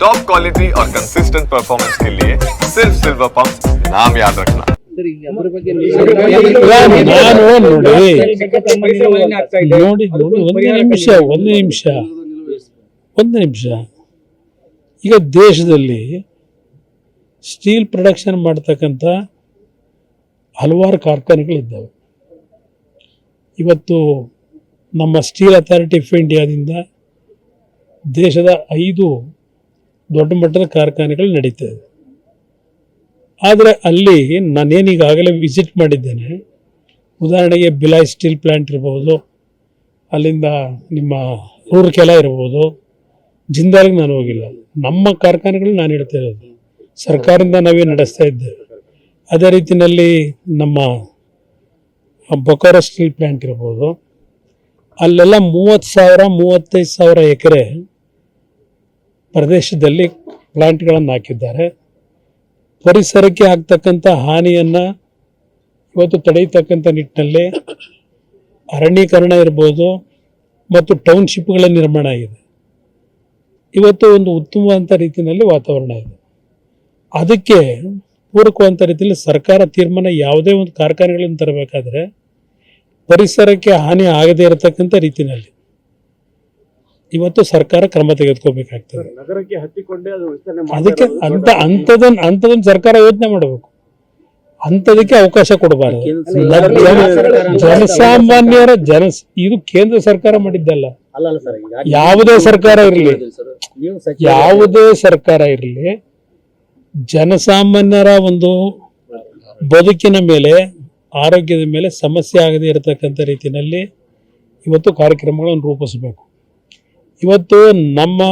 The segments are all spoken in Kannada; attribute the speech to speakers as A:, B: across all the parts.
A: टॉप क्वालिटी और कंसिस्टेंट परफॉर्मेंस के लिए सिर्फ सिल्वर पंप नाम याद रखना
B: ಸರ್ ಈಗ ಅದ್ರ ಬಗ್ಗೆ
C: ನಾನು ನೋಡಿ
B: ಆಗ್ತಾ ಇದೆ.
C: ನೋಡಿ ನೋಡಿ ಒಂದು ನಿಮಿಷ ಒಂದು ನಿಮಿಷ ಒಂದು ನಿಮಿಷ ಈಗ ದೇಶದಲ್ಲಿ ಸ್ಟೀಲ್ ಪ್ರೊಡಕ್ಷನ್ ಮಾಡ್ತಕ್ಕಂಥ ಹಲವಾರು ಕಾರ್ಖಾನೆಗಳಿದ್ದಾವೆ ಇವತ್ತು ನಮ್ಮ ಸ್ಟೀಲ್ ಅಥಾರಿಟಿ ಆಫ್ ಇಂಡಿಯಾದಿಂದ ದೇಶದ ಐದು ದೊಡ್ಡ ಮಟ್ಟದ ಕಾರ್ಖಾನೆಗಳು ನಡೀತಾ ಇದೆ ಆದರೆ ಅಲ್ಲಿ ನಾನೇನೀಗಾಗಲೇ ವಿಸಿಟ್ ಮಾಡಿದ್ದೇನೆ, ಉದಾಹರಣೆಗೆ ಬಿಲಾಯ್ ಸ್ಟೀಲ್ ಪ್ಲ್ಯಾಂಟ್ ಇರ್ಬೋದು, ಅಲ್ಲಿಂದ ನಿಮ್ಮ ರೂರ್ಕೆಲ ಇರ್ಬೋದು, ಜಿಂದಾಲ್ಗೆ ನಾನು ಹೋಗಿಲ್ಲ. ನಮ್ಮ ಕಾರ್ಖಾನೆಗಳು ನಾನು ಹೇಳ್ತಾ ಇರೋದು, ಸರ್ಕಾರದಿಂದ ನಾವೇ ನಡೆಸ್ತಾ ಇದ್ದೇವೆ. ಅದೇ ರೀತಿಯಲ್ಲಿ ನಮ್ಮ ಬೊಕಾರೋ ಸ್ಟೀಲ್ ಪ್ಲ್ಯಾಂಟ್ ಇರ್ಬೋದು, ಅಲ್ಲೆಲ್ಲ ಮೂವತ್ತು ಸಾವಿರ, ಮೂವತ್ತೈದು ಸಾವಿರ ಎಕರೆ ಪ್ರದೇಶದಲ್ಲಿ ಪ್ಲಾಂಟ್ಗಳನ್ನು ಹಾಕಿದ್ದಾರೆ. ಪರಿಸರಕ್ಕೆ ಆಗ್ತಕ್ಕಂಥ ಹಾನಿಯನ್ನು ಇವತ್ತು ತಡೆಯತಕ್ಕಂಥ ನಿಟ್ಟಿನಲ್ಲಿ ಅರಣ್ಯೀಕರಣ ಇರ್ಬೋದು ಮತ್ತು ಟೌನ್ಶಿಪ್ಗಳ ನಿರ್ಮಾಣ ಆಗಿದೆ ಇವತ್ತು ಒಂದು ಉತ್ತಮವಾದಂಥ ರೀತಿಯಲ್ಲಿ ವಾತಾವರಣ ಇದೆ. ಅದಕ್ಕೆ ಪೂರಕವಂಥ ರೀತಿಯಲ್ಲಿ ಸರ್ಕಾರ ತೀರ್ಮಾನ ಯಾವುದೇ ಒಂದು ಕಾರ್ಖಾನೆಗಳನ್ನು ತರಬೇಕಾದ್ರೆ ಪರಿಸರಕ್ಕೆ ಹಾನಿ ಆಗದೇ ಇರತಕ್ಕಂಥ ರೀತಿಯಲ್ಲಿ ಇವತ್ತು ಸರ್ಕಾರ ಕ್ರಮ ತೆಗೆದುಕೋಬೇಕಾಗ್ತದೆ
B: ನಗರಕ್ಕೆ ಹತ್ತಿಕೊಂಡೇ ಅದು ವಿಸ್ತರಣೆ
C: ಅದಕ್ಕೆ ಅಂತ ಅಂಥದನ್ನ ಅಂಥದನ್ನ ಸರ್ಕಾರ ಯೋಚನೆ ಮಾಡಬೇಕು. ಅಂಥದಕ್ಕೆ ಅವಕಾಶ ಕೊಡಬಾರದು. ಜನ- ಜನಸಾಮಾನ್ಯರ ಜನ ಇದು ಕೇಂದ್ರ ಸರ್ಕಾರ ಮಾಡಿದ್ದಲ್ಲ. ಯಾವುದೇ ಸರ್ಕಾರ ಇರಲಿ. ಯಾವುದೇ ಸರ್ಕಾರ ಇರಲಿ ಜನಸಾಮಾನ್ಯರ ಒಂದು ಬದುಕಿನ ಮೇಲೆ ಆರೋಗ್ಯದ ಮೇಲೆ ಸಮಸ್ಯೆ ಆಗದೇ ಇರತಕ್ಕಂಥ ರೀತಿಯಲ್ಲಿ ಇವತ್ತು ಕಾರ್ಯಕ್ರಮಗಳನ್ನು ರೂಪಿಸಬೇಕು. ಇವತ್ತು ನಮ್ಮ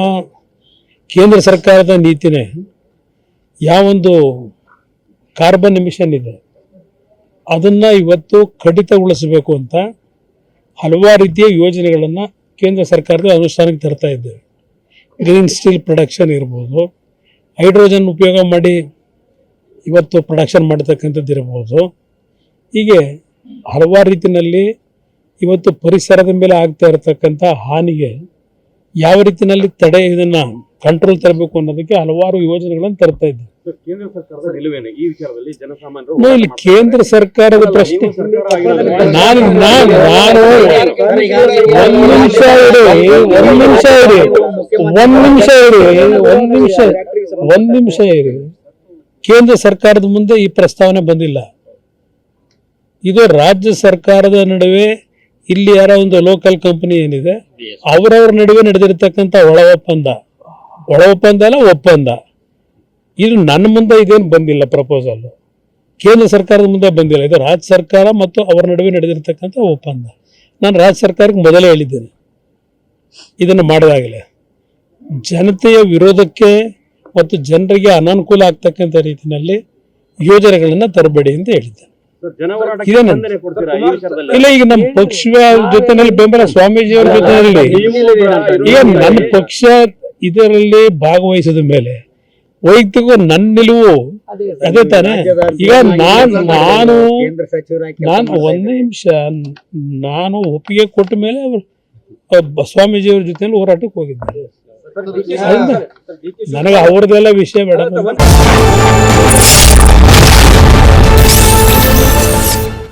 C: ಕೇಂದ್ರ ಸರ್ಕಾರದ ನೀತಿನೇ ಯಾವೊಂದು ಕಾರ್ಬನ್ ಎಮಿಷನ್ ಇದೆ, ಅದನ್ನು ಇವತ್ತು ಕಡಿತಗೊಳಿಸಬೇಕು ಅಂತ ಹಲವಾರು ರೀತಿಯ ಯೋಜನೆಗಳನ್ನು ಕೇಂದ್ರ ಸರ್ಕಾರದ ಅನುಷ್ಠಾನಕ್ಕೆ ತರ್ತಾ ಇದ್ದೇವೆ ಗ್ರೀನ್ ಸ್ಟೀಲ್ ಪ್ರೊಡಕ್ಷನ್ ಇರ್ಬೋದು, ಹೈಡ್ರೋಜನ್ ಉಪಯೋಗ ಮಾಡಿ ಇವತ್ತು ಪ್ರೊಡಕ್ಷನ್ ಮಾಡತಕ್ಕಂಥದ್ದು ಇರ್ಬೋದು. ಹೀಗೆ ಹಲವಾರು ರೀತಿಯಲ್ಲಿ ಇವತ್ತು ಪರಿಸರದ ಮೇಲೆ ಆಗ್ತಾ ಇರತಕ್ಕಂಥ ಹಾನಿಗೆ ಯಾವ ರೀತಿಯಲ್ಲಿ ತಡೆ ಇದನ್ನ ಕಂಟ್ರೋಲ್ ತರಬೇಕು ಅನ್ನೋದಕ್ಕೆ ಹಲವಾರು ಯೋಜನೆಗಳನ್ನು ತರ್ತಾ ಇದ್ದೆ
B: ಕೇಂದ್ರ ಸರ್ಕಾರದ ನಿಲುವೇನು ಈ ವಿಚಾರದಲ್ಲಿ ಜನಸಾಮಾನ್ಯರು
C: ನೋಡಿ, ಇಲ್ಲಿ ಕೇಂದ್ರ ಸರ್ಕಾರದ ಪ್ರಶ್ನೆ ನಾನು ನಾನು ನಾನು ಒಂದ್ ನಿಮಿಷ ಇರಿ ಒಂದ್ ನಿಮಿಷ ಇರಿ ಒಂದ್ ನಿಮಿಷ ಇರಿ ಒಂದ್ ನಿಮಿಷ ಒಂದ್ ನಿಮಿಷ ಇರಿ ಕೇಂದ್ರ ಸರ್ಕಾರದ ಮುಂದೆ ಈ ಪ್ರಸ್ತಾವನೆ ಬಂದಿಲ್ಲ ಇದು ರಾಜ್ಯ ಸರ್ಕಾರದ ನಡುವೆ ಇಲ್ಲಿ ಯಾರೋ ಒಂದು ಲೋಕಲ್ ಕಂಪನಿ ಏನಿದೆ, ಅವರವ್ರ ನಡುವೆ ನಡೆದಿರ್ತಕ್ಕಂಥ ಒಳ ಒಪ್ಪಂದ ಒಳ ಒಪ್ಪಂದ ಅಲ್ಲ, ಒಪ್ಪಂದ. ಇದು ನನ್ನ ಮುಂದೆ ಇದೇನು ಬಂದಿಲ್ಲ ಪ್ರಪೋಸಲ್ ಕೇಂದ್ರ ಸರ್ಕಾರದ ಮುಂದೆ ಬಂದಿಲ್ಲ. ಇದು ರಾಜ್ಯ ಸರ್ಕಾರ ಮತ್ತು ಅವರ ನಡುವೆ ನಡೆದಿರ್ತಕ್ಕಂಥ ಒಪ್ಪಂದ. ನಾನು ರಾಜ್ಯ ಸರ್ಕಾರಕ್ಕೆ ಮೊದಲೇ ಹೇಳಿದ್ದೇನೆ. ಇದನ್ನು ಮಾಡಿದಾಗಲೇ. ಜನತೆಯ ವಿರೋಧಕ್ಕೆ ಮತ್ತು ಜನರಿಗೆ ಅನಾನುಕೂಲ ಆಗ್ತಕ್ಕಂಥ ರೀತಿಯಲ್ಲಿ ಯೋಜನೆಗಳನ್ನು ತರಬೇಡಿ ಅಂತ ಹೇಳಿದ್ದೆ ಇಲ್ಲ ಈಗ ನಮ್ಮ ಪಕ್ಷ ಜೊತೆನಲ್ಲಿ ಬೆಂಬಲ ಸ್ವಾಮೀಜಿ ಸ್ವಾಮೀಜಿಯವರ ಜೊತೆಯಲ್ಲಿ ಈಗ ನನ್ನ ಪಕ್ಷ ಇದರಲ್ಲಿ ಭಾಗವಹಿಸಿದ ಮೇಲೆ ವೈಯಕ್ತಿಕ ನನ್ನ ನಿಲುವು ಅದೇ ತಾನೆ ಈಗ ನಾನು ನಾನು ನಾನು ಒಂದೇ ನಿಮಿಷ ನಾನು ಒಪ್ಪಿಗೆ ಕೊಟ್ಟ ಮೇಲೆ ಅವರು ಸ್ವಾಮೀಜಿ ಸ್ವಾಮೀಜಿಯವ್ರ ಜೊತೆಲಿ ಹೋರಾಟಕ್ಕೆ ಹೋಗಿದ್ದಾರೆ ನನಗೆ ಅವ್ರದ್ದೆಲ್ಲ ವಿಷಯ ಬೇಡ